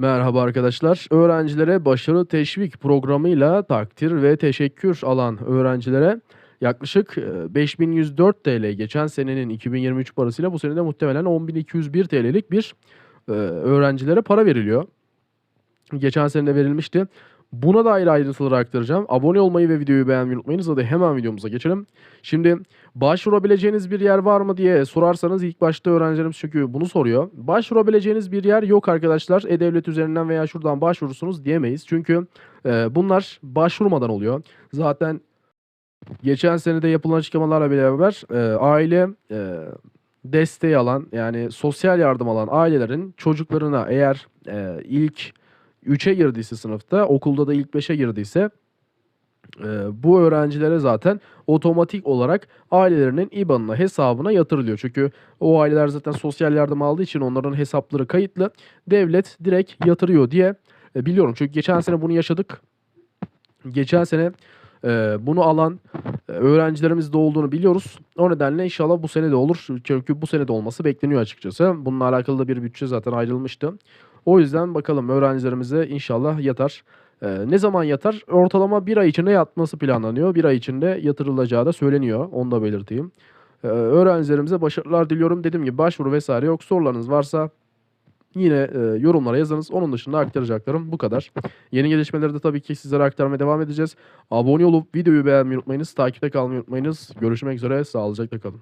Merhaba arkadaşlar. Öğrencilere başarı teşvik programıyla takdir ve teşekkür alan öğrencilere yaklaşık e, 5104 TL geçen senenin 2023 parasıyla bu senede muhtemelen 10201 TL'lik bir e, öğrencilere para veriliyor. Geçen sene de verilmişti. Buna dair ayrıntıları aktaracağım. Abone olmayı ve videoyu beğenmeyi unutmayınız. Hadi hemen videomuza geçelim. Şimdi başvurabileceğiniz bir yer var mı diye sorarsanız ilk başta öğrencilerimiz çünkü bunu soruyor. Başvurabileceğiniz bir yer yok arkadaşlar. E-Devlet üzerinden veya şuradan başvurursunuz diyemeyiz. Çünkü e, bunlar başvurmadan oluyor. Zaten geçen senede yapılan açıklamalarla beraber e, aile e, desteği alan yani sosyal yardım alan ailelerin çocuklarına eğer e, ilk 3'e girdiyse sınıfta okulda da ilk 5'e girdiyse e, bu öğrencilere zaten otomatik olarak ailelerinin IBAN'ına hesabına yatırılıyor. Çünkü o aileler zaten sosyal yardım aldığı için onların hesapları kayıtlı. Devlet direkt yatırıyor diye e, biliyorum. Çünkü geçen sene bunu yaşadık. Geçen sene e, bunu alan e, öğrencilerimiz de olduğunu biliyoruz. O nedenle inşallah bu sene de olur. Çünkü bu sene de olması bekleniyor açıkçası. Bununla alakalı da bir bütçe zaten ayrılmıştı. O yüzden bakalım öğrencilerimize inşallah yatar. Ee, ne zaman yatar? Ortalama bir ay içinde yatması planlanıyor. Bir ay içinde yatırılacağı da söyleniyor. Onu da belirteyim. Ee, öğrencilerimize başarılar diliyorum. Dediğim gibi başvuru vesaire yok. Sorularınız varsa yine e, yorumlara yazınız. Onun dışında aktaracaklarım bu kadar. Yeni gelişmeleri de tabii ki sizlere aktarmaya devam edeceğiz. Abone olup videoyu beğenmeyi unutmayınız. Takipte kalmayı unutmayınız. Görüşmek üzere. Sağlıcakla kalın.